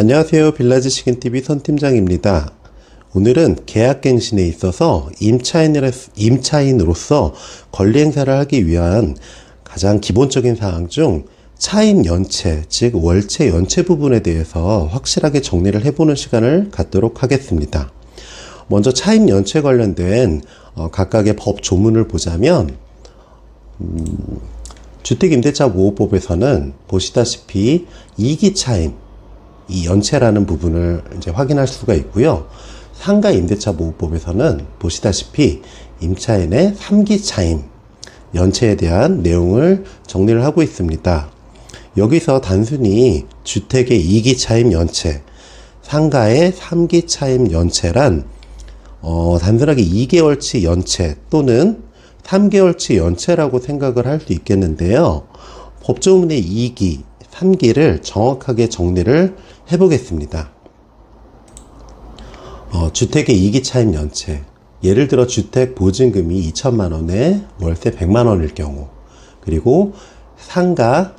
안녕하세요. 빌라지 시긴TV 선팀장입니다. 오늘은 계약갱신에 있어서 임차인으로, 임차인으로서 권리 행사를 하기 위한 가장 기본적인 사항 중 차임 연체, 즉 월체 연체 부분에 대해서 확실하게 정리를 해보는 시간을 갖도록 하겠습니다. 먼저 차임 연체 관련된 어, 각각의 법 조문을 보자면 주택임대차 보호법에서는 보시다시피 이기 차임, 이 연체라는 부분을 이제 확인할 수가 있고요. 상가 임대차 보호법에서는 보시다시피 임차인의 3기 차임, 연체에 대한 내용을 정리를 하고 있습니다. 여기서 단순히 주택의 2기 차임 연체, 상가의 3기 차임 연체란 어, 단순하게 2개월치 연체 또는 3개월치 연체라고 생각을 할 수 있겠는데요. 법조문의 2기, 3기를 정확하게 정리를 해보겠습니다. 어, 주택의 2기 차임 연체. 예를 들어 주택 보증금이 2천만 원에 월세 100만 원일 경우, 그리고 상가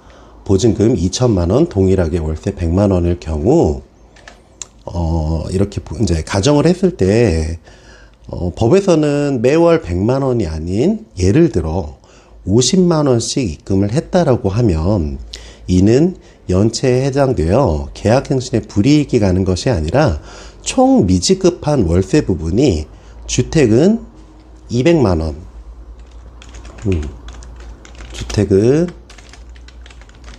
보증금 2천만 원 동일하게 월세 100만 원일 경우, 어, 이렇게 보- 이제 가정을 했을 때, 어, 법에서는 매월 100만 원이 아닌 예를 들어 50만 원씩 입금을 했다라고 하면 이는 연체에 해당되어 계약갱신에 불이익이 가는 것이 아니라 총 미지급한 월세 부분이 주택은 200만 원, 음, 주택은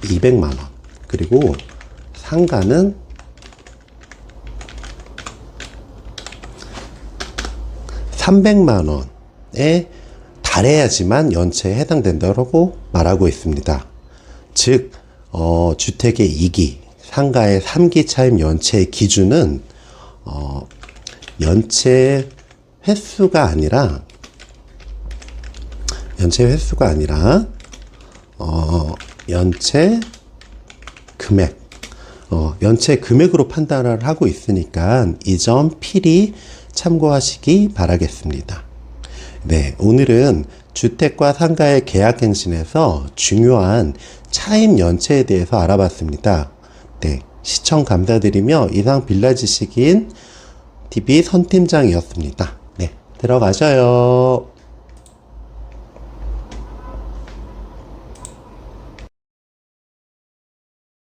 200만 원, 그리고 상가는 300만 원에 달해야지만 연체에 해당된다고 말하고 있습니다. 즉, 어, 주택의 2기, 상가의 3기 차임 연체의 기준은 어, 연체 횟수가 아니라 연체 횟수가 아니라 어, 연체 금액 어, 연체 금액으로 판단을 하고 있으니까 이 점 필히 참고하시기 바라겠습니다. 네, 오늘은 주택과 상가의 계약 갱신에서 중요한 차임 연체에 대해서 알아봤습니다. 네, 시청 감사드리며 이상 빌라 지식인 TV 선팀장이었습니다. 네, 들어가셔요.